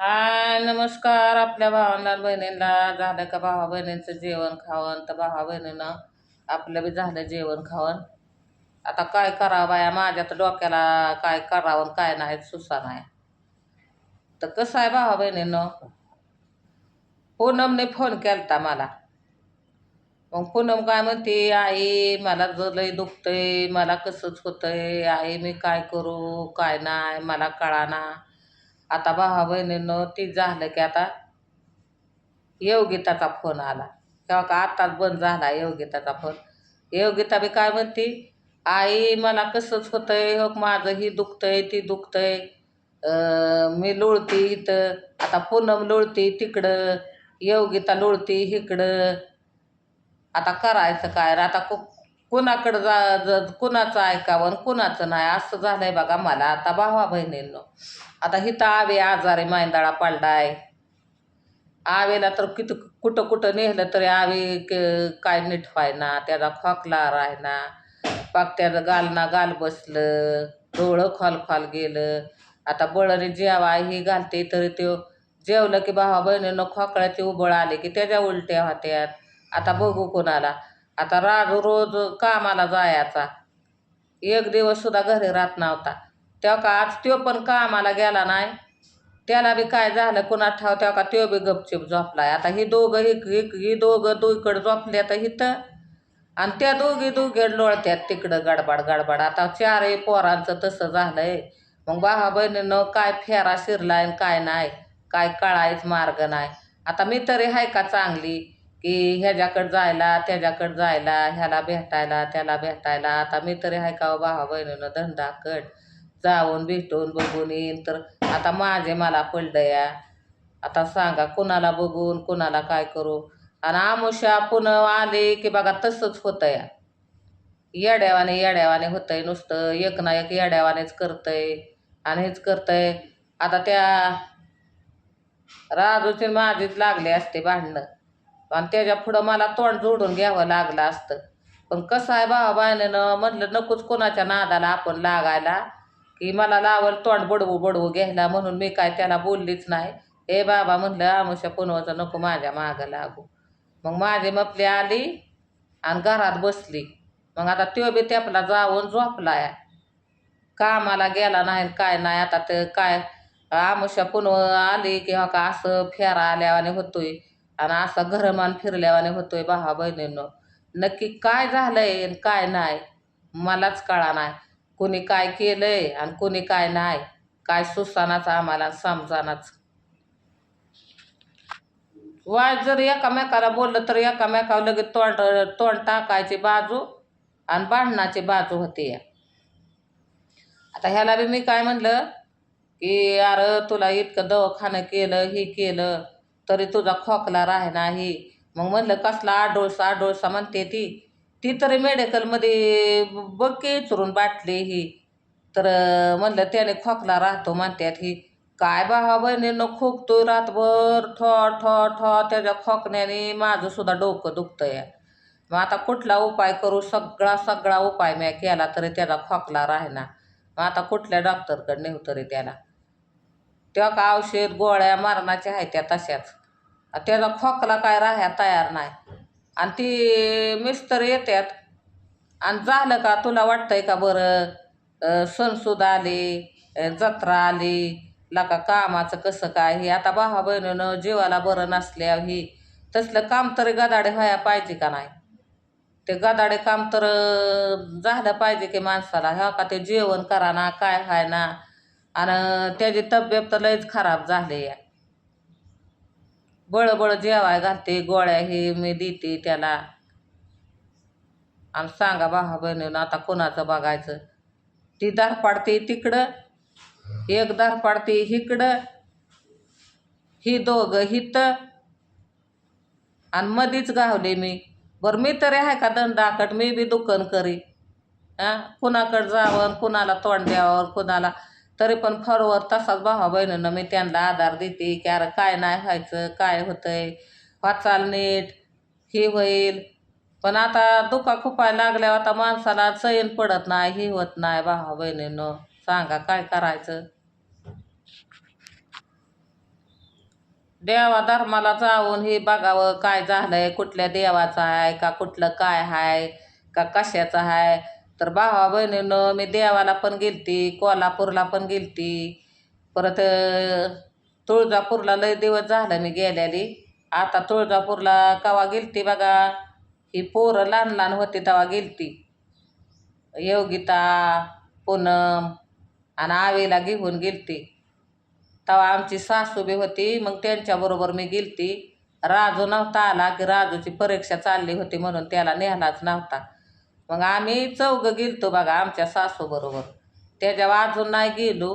हाय नमस्कार आपल्या भावांना बहिणींना. झालं का भावा बहिणींचं जेवण खावण? तर भावा बहिणीनं आपलं बी झालं जेवण खावण. आता काय करावं बाया? माझ्या तर डोक्याला काय करावं काय नाही सुसा नाही. तर कसं आहे भावा बहिणीनं? पूनमने फोन केलता मला. मग पूनम काय म्हणते आई मला जर लय दुखतंय मला कसंच होतंय. आई मी काय करू? काय नाही मला कळा ना आता भावा बहिणीनं ती झालं की आता योगिताचा फोन आला. तेव्हा का आत्ताच बंद झाला योगिताचा फोन. योगिता बी काय म्हणते आई मला कसंच होतंय हो माझं ही दुखतंय ती दुखतंय. मी लोळती इथं. आता पूनम लोळती तिकडं योगिता लोळती इकडं आता करायचं काय? रे? आता कु कुणाकडं जा ज- कुणाचं ऐकावं आणि कुणाचं नाही? असं झालंय बघा मला. आता भावा बहिणींनो आता हिथं आवे आजारी मांदाळा पालडाय. आवेला तर किती कुठं कुठं नेलं तरी आवे क- काय नीट व्हायना त्याचा खोकला राहिना. पाक त्याचं गालना गाल बसलं डोळं खोल खोल गेलं. आता बळरी जेवा ही घालते तरी तो जेवलं की भावा बहिणीनं खोकळ्याची उबळ आले की त्याच्या उलट्या होत्यात. आता बघू कोणाला. आता राजू रोज कामाला जायचा. एक दिवस सुद्धा घरी राहत नव्हता. तेव्हा का आज त्यो पण कामाला गेला नाही. त्याला बी काय झालं कुणा ठाव तेव्हा का त्यो बी गपचिप झोपलाय. आता ही दोघं ही ही- ही दोघं दुईकडं झोपल्या तर हिथं आणि त्या दोघी दोघे लोळत्यात तिकडं गडबड गडबड. आता चारही पोरांचं तसं झालंय. मग भावा बहिणीनं काय फेरा शिरलाय आणि काय नाही काय कळायच मार्ग नाही. आता मी तरी आहे का चांगली? की ह्याच्याकडं जायला त्याच्याकडं जायला ह्याला भेटायला त्याला भेटायला. आता मी तरी आहे का हो भावा बहिणीनं धंदाकड जाऊन भेटून बघून येईन. तर आता माझे मला पडलं या. आता सांगा कुणाला बघून कुणाला काय करू? आणि आमुषा पुन्हा आले की बघा तसंच होतं या येड्यावाने येड्यावाने होतंय नुसतं. एक ना एक येड्यावानेच करतंय आणि हेच करतंय. आता त्या राजूची माझीच लागली असते भांडणं. आणि त्याच्या पुढं मला तोंड जोडून घ्यावं लागलं असतं. पण कसं आहे भावा बायनं म्हटलं नकोच कोणाच्या नादाला आपण लागायला. की मला लावल तोंड बडवू बडवू घ्यायला म्हणून मी काय त्याला बोललीच नाही. हे बाबा म्हणलं आमुष्या पुनवाचं नको माझ्या मागं लागू. मग माझी मपली आली आणि घरात बसली. मग आता त्यो बी त्यापला जाऊन झोपलाय. कामाला गेला नाही काय नाही आता ते काय आमुष्या पुनव आली किंवा का असं फेरा आल्यावाने होतोय. आणि असा घरमान फिरल्यावाने होतोय भावा बहिणींनो. नक्की काय झालंय आणि काय नाही मलाच कळा नाही. कोणी काय केलंय आणि कोणी काय नाही. काय सुसानाच आम्हाला समजानाच. वाय जर एकामेकाला बोललं तर एकामेकावर लगेच तोंड तोंड टाकायची बाजू आणि भांडणाची बाजू होती. या आता ह्याला बी मी काय म्हणलं की अरे तुला इतकं दवाखानं केलं हे केलं. तरी तुझा खोकला राहे नाही. मग म्हणलं कसला आडोळसा आडोळसा म्हणते ती. ती तरी मेडिकलमध्ये बघ की चुरून बाटली ही. तर म्हणलं त्याने खोकला राहतो म्हणतात ही. काय भावा बहिणीनं खोकतोय रातभर. ठो ठो ठो त्याच्या खोकण्याने माझं सुद्धा डोकं दुखतंय. मग आता कुठला उपाय करू? सगळा सगळा उपाय मी केला तरी त्याचा खोकला राहिना मग आता कुठल्या डॉक्टरकडे नेऊ तरी त्याला? त्या का औषध गोळ्या मारणाच्या आहेत त्या तशाच. त्याचा खोकला काय राह्या तयार नाही. आणि ती मिस्तर येतात आणि झालं का तुला वाटतंय का बरं? सणसुद सणसूद आली जत्रा आली लका कामाचं कसं काय? हे आता भावा बहिणीनं जीवाला बरं नसल्या ही तसलं काम तरी गदाडे व्हायला पाहिजे का नाही? ते गदाडे काम तर झालं पाहिजे की माणसाला. हा का ते जेवण करा ना काय हाय ना? आणि त्याची तब्येत तर लयच खराब झाली आहे. बळबळ जेवाय घालते गोळ्या हे मी देते त्याला. आणि सांगा भावा बहिणीनं आता कोणाचं बघायचं? ती दार पाडते तिकडं एक दार पाडते इकडं ही दोघं हित. आणि मधीच गावले मी. बरं मी तरी आहे का दंडाकट मी बी दुकान करी हां? कुणाकडं जावं कुणाला तोंड द्यावं कुणाला तरी पण फरवर तसाच भावा बहिणीनं मी त्यांना आधार देते की अरे काय नाही व्हायचं काय होतंय? वाचाल नीट हे होईल. पण आता दुखा खुपायला लागल्यावर आता माणसाला सैन पडत नाही हे होत नाही भावा बहिणीनं. सांगा काय करायचं? देवा धर्माला जाऊन हे बघावं काय झालंय कुठल्या देवाचं आहे का कुठलं काय आहे का कशाचं आहे? तर भावा बहिणीनं मी देवाला पण गेलती कोल्हापूरला पण गेलती. परत तुळजापूरला लय दिवस झालं मी गेल्याली आता तुळजापूरला कवा गेलती बघा? ही पोरं लहान लहान होती तेव्हा गेलती. योगिता पूनम आणि आवेला घेऊन गेलती. तेव्हा आमची सासू बी होती मग त्यांच्याबरोबर मी गेलती. राजू नव्हता आला की राजूची परीक्षा चालली होती म्हणून त्याला नेहलाच नव्हता. मग आम्ही चौघं गेलतो बघा आमच्या सासूबरोबर त्याच्यावर अजून नाही गेलो.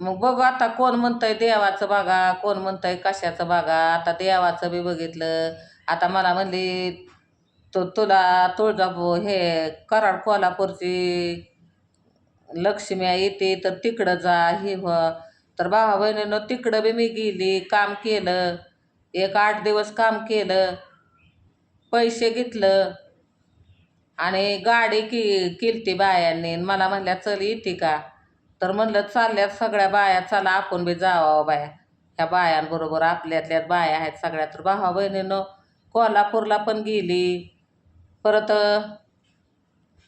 मग बघू आता कोण म्हणतंय देवाचं बघा कोण म्हणतंय कशाचं बघा. आता देवाचं बी बघितलं. आता मला म्हणली तू तुला तुळजापूर हे कराड कोल्हापूरची लक्ष्मी येते तर तिकडं जा हे हो तर भावा बहिणीनं तिकडं बी मी गेली काम केलं. एक आठ दिवस काम केलं. पैसे घेतलं. आणि गाडी की केलती बायांनी आणि मला म्हणल्या चल येते का? तर म्हणलं चालल्यात सगळ्या बाया चला आपण बी जावा बाया. ह्या बायांबरोबर आपल्यातल्यात बाया आहेत सगळ्या. तर भावा बहिणीनं कोल्हापूरला पण गेली. परत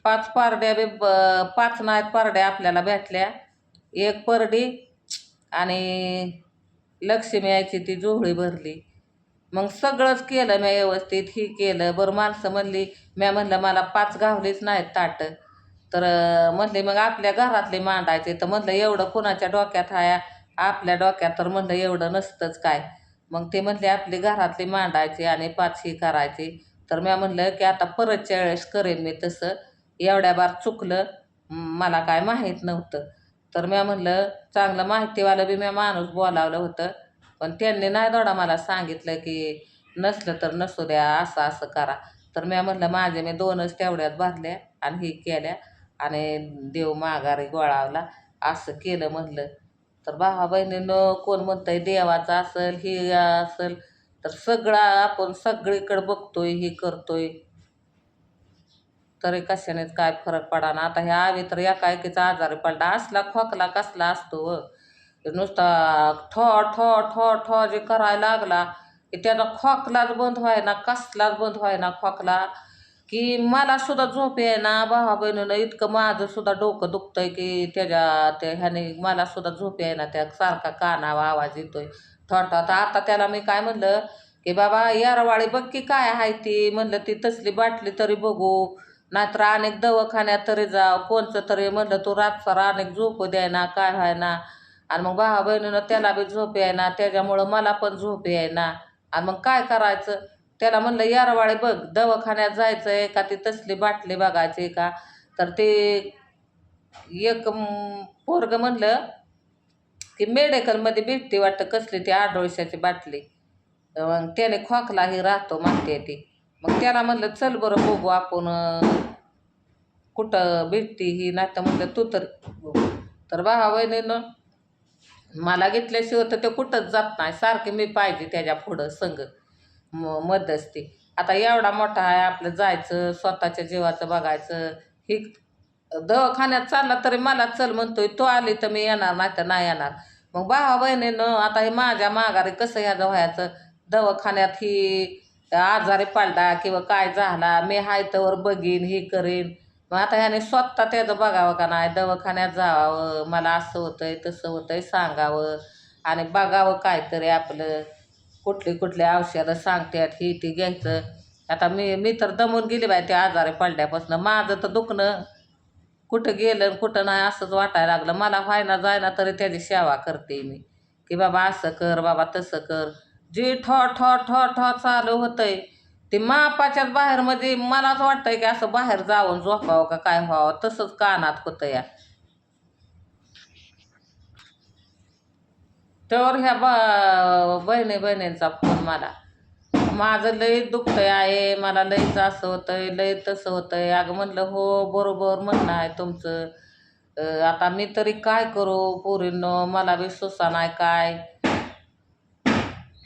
पाच पारड्या बी ब- पाच नाहीत पारड्या आपल्याला भेटल्या. एक परडी आणि लक्ष्मी यायची ती जोहळी भरली. मग सगळंच केलं मी व्यवस्थित ही केलं. बरं माणसं म्हणली म्या म्हणलं मला पाच घावलीच नाहीत ताट. तर म्हणले मग आपल्या घरातले मांडायचे. तर म्हणलं एवढं कुणाच्या डोक्यात आहे आपल्या डोक्यात तर म्हणलं एवढं नसतंच काय? मग ते म्हणले आपली घरातली मांडायची आणि पाच ही करायची. तर म्या म्हणलं की आता परतच्या वेळेस करेन मी तसं. एवढ्या बार चुकलं मला काय माहीत नव्हतं. तर म्या म्हणलं चांगलं माहितीवालं बी म्या माणूस बोलावलं होतं. पण त्यांनी नाही दोडा मला सांगितलं की नसलं तर नसू द्या असं असं करा. तर म्या म्हटलं माझे मी दोनच तेवढ्यात भरल्या आणि ही केल्या आणि देव माघारी गोळावला असं केलं म्हटलं. तर भावा बहिणीनं कोण म्हणतंय देवाचं असेल ही असेल तर सगळं आपण सगळीकडं बघतोय हे करतोय. तरी कशानेच काय फरक पडा ना आता ह्या आवी तर एका एकीचा आजारी पडला असला खोकला कसला असतो हो. नुसता ठो ठो ठो ठो जे करायला लागला की त्याचा खोकलाच बंद व्हायना कसलाच बंद व्हायना खोकला की मला सुद्धा झोप ना भावा बहिणीनं इतकं माझं सुद्धा डोकं दुखतंय की त्याच्या त्या ह्याने मला सुद्धा झोप ना त्या सारखा कानावा आवाज येतोय. ठोठा तर आता त्याला मी काय म्हणलं की बाबा यारवाळी बघ की काय आहे ती म्हणलं ती तसली बाटली तरी बघू नाहीतर अनेक दवाखान्यात तरी जा कोणचं तरी म्हणलं तू रातसार अनेक झोपू द्यायना काय व्हायना. आणि मग भावा बहिणीनं त्याला बी झोप यायना त्याच्यामुळं मला पण झोप यायना. आणि मग काय करायचं? त्याला म्हणलं यारवाळे बघ दवाखान्यात जायचं आहे का? ती तसली बाटली बघायची का? तर ते एक पोरग म्हणलं की मेडिकलमध्ये भेटते वाटतं कसली ती आडोळशाची बाटली. मग त्याने खोकलाही राहतो म्हणते ती. मग त्याला म्हणलं चल बरं बघू आपण कुठं भेटते ही नाही तर म्हणलं तू तर बघू. तर भावा बहिणीनं मला घेतल्याशिवाय तर ते कुठंच जात नाही. सारखे मी पाहिजे त्याच्या पुढं संग. म मध्यस्थी. आता एवढा मोठा आहे आपलं जायचं स्वतःच्या जीवाचं बघायचं. ही दवाखान्यात चालला तरी मला चल म्हणतोय तो आली तर मी येणार नाही तर नाही येणार. मग भावा बहिणीनं आता हे माझ्या माघारी कसं ह्याचं व्हायचं? दवाखान्यात ही आजारी पालटा किंवा काय झाला? मी हाय तर बघीन हे करीन. मग आता ह्याने स्वतः त्याचं बघावं का नाही? दवाखान्यात जावावं मला असं होतंय तसं होतंय सांगावं. आणि बघावं काहीतरी आपलं. कुठली कुठली औषधं सांगतात ही ती घ्यायचं. आता मी मी तर दमून गेली बाय त्या आजारी पडल्यापासून. माझं तर दुखणं. कुठं गेलं आणि कुठं नाही असंच वाटायला लागलं. मला व्हायना जायना तरी त्याची सेवा करते मी. की बाबा असं कर बाबा तसं कर. जे ठो ठॉ ठो ठॉ चालू होतंय. ते मापाच्याच बाहेर म्हणजे मलाच वाटतंय की असं बाहेर जाऊन झोपावं का काय व्हावं तसंच कानात होतं या. तर ह्या बहिणी बहिणींचा फोन मला. माझं लय दुखतंय आहे मला लयच असं होतंय लय तसं होतंय. अगं म्हणलं हो बरोबर म्हणणं आहे तुमचं. आता मी तरी काय करू पोरींनो मला बी सुसा नाही काय.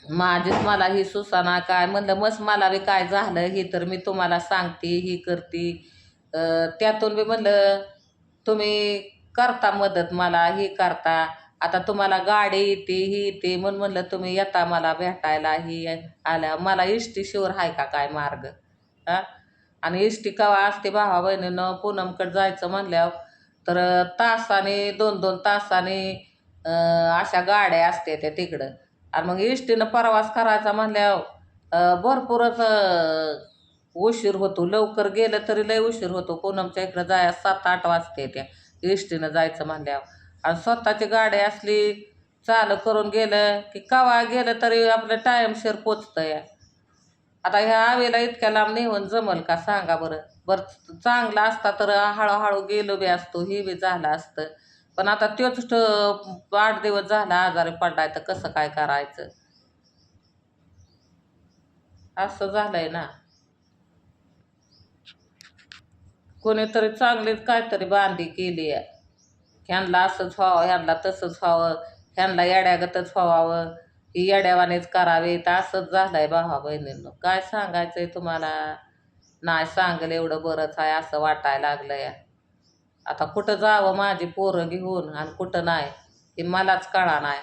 माझीच मला ही सुसाना काय? म्हणलं मस्त मला बी काय झालं? ही तर मी तुम्हाला सांगते ही करते. त्यातून बी म्हणलं तुम्ही करता मदत मला ही करता. आता तुम्हाला गाडी येते ही येते. म्हणून म्हणलं तुम्ही येता मला भेटायला ही आल्या. मला इष्टी शिवर आहे का काय मार्ग? हा? आणि इष्टी कवा असते भावा बहिणीनं? पूनमकडे जायचं म्हणल्यावर तर तासाने दोन दोन तासाने अशा गाड्या असते त्या तिकडं. आणि मग इष्टीनं प्रवास करायचा म्हणल्यावर भरपूरच उशीर होतो. लवकर गेलं तरी लय उशीर होतो. पूनमच्या इकडं जाया सात आठ वाजते त्या इष्टीनं जायचं म्हणल्यावर. आणि स्वतःची गाडी असली चालू करून गेलं की कवा गेलं तरी आपलं टाईमशीर पोचतं या आता ह्या आवेला इतक्या लांब नेऊन जमल का सांगा बरं? बरं चांगला असता तर हळूहळू गेलो बी असतो हे बी झालं असतं. पण आता तोच ठ- आठ दिवस झाला आजारी पडलाय तर कसं काय करायचं? असं झालंय ना. कोणीतरी चांगलीच काहीतरी बांधी केली आहे. ह्यांना असंच व्हावं ह्यांना तसंच व्हावं ह्यांना येड्यागतच व्हावावं ही येड्यावानेच करावे तर असंच झालंय भावा बहिणींनो. काय सांगायचंय तुम्हाला? नाही सांगेल एवढं बरंच आहे असं वाटायला लागलंय. आता कुठं जावं माझी पोरं घेऊन आणि कुठं नाही हे मलाच कळा नाही.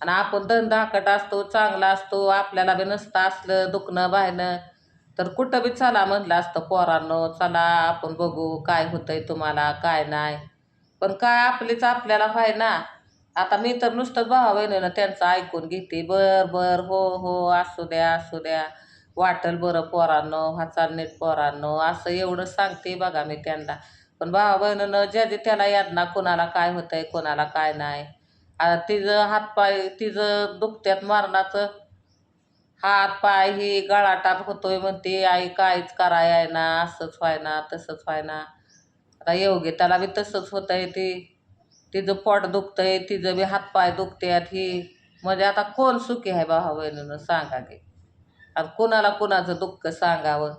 आणि आपण धंदाकट असतो चांगला असतो आपल्याला बी नसतं असलं दुखणं बाहेरनं तर कुठं बी चला म्हणलं असतं पोरांनो चला आपण बघू काय होतंय तुम्हाला काय नाही. पण काय आपलीच आपल्याला व्हाय ना. आता मी तर नुसतंच भावा बहिणीनं त्यांचं ऐकून घेते. बर बर हो हो असू द्या असू द्या. वाटल बरं पोरांनो हा नीट पोरांनो. असं एवढं सांगते बघा मी त्यांना. पण भावा बहिणीनं ज्याचे त्याला यातना कोणाला काय होतंय कोणाला काय नाही. आता तिचं हातपाय तिचं दुखत्यात मारणाचं. हात पाय ही गळाटात होतोय म्हणते आई काहीच कराय आहे ना असंच व्हाय ना तसंच व्हाय ना आता त्याला बी तसंच होतंय ती. तिचं पोट दुखतंय तिचं बी हातपाय दुखत्यात ही. म्हणजे आता कोण सुखी आहे भावा बहिणीनं सांगा की. आता कुणाला कुणाचं दुःख सांगावं?